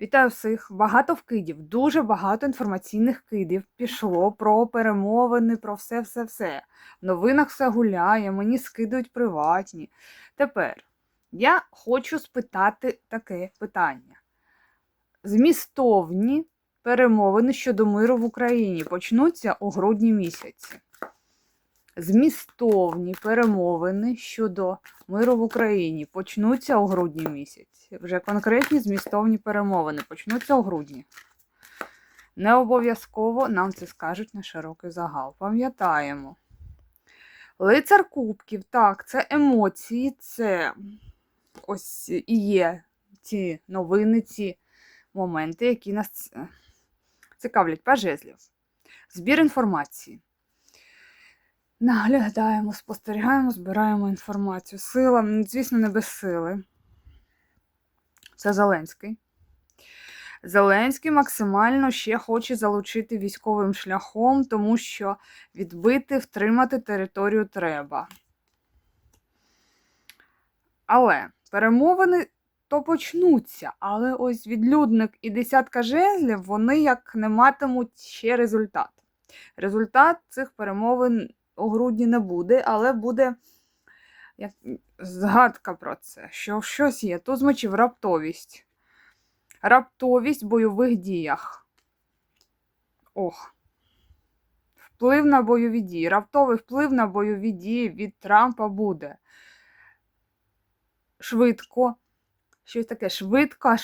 Вітаю всіх! Багато вкидів, дуже багато інформаційних кидів пішло про перемовини, про все-все-все. В новинах все гуляє, мені скидують приватні. Тепер я хочу спитати таке питання. Змістовні перемовини щодо миру в Україні почнуться у грудні місяці. Змістовні перемовини щодо миру в Україні почнуться у грудні місяці. Вже конкретні змістовні перемовини почнуться у грудні. Не обов'язково нам це скажуть на широкий загал. Пам'ятаємо. Лицар Кубків, так, це емоції, це ось і є ці новини, ці моменти, які нас е, цікавлять пажезлів. Збір інформації. Наглядаємо, спостерігаємо, збираємо інформацію. Сила, звісно, не без сили. Це Зеленський. Зеленський максимально ще хоче залучити військовим шляхом, тому що відбити, втримати територію треба. Але перемовини то почнуться. Але ось відлюдник і десятка жезлів, вони як не матимуть ще результат. Результат цих перемовин у грудні не буде, але буде як згадка про це, що щось є. Тут з мечів раптовість. Раптовість в бойових діях. Ох. Вплив на бойові дії. Раптовий вплив на бойові дії від Трампа буде. Швидко. Щось таке швидка,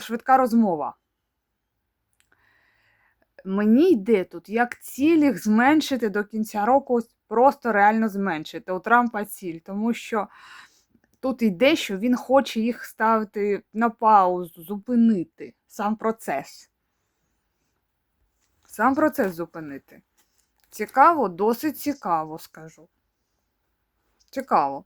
швидка розмова. Мені йде тут, як ціль їх зменшити до кінця року, просто реально зменшити. У Трампа ціль, тому що тут йде, що він хоче їх ставити на паузу, зупинити сам процес. Сам процес зупинити. Цікаво, досить цікаво, скажу. Цікаво.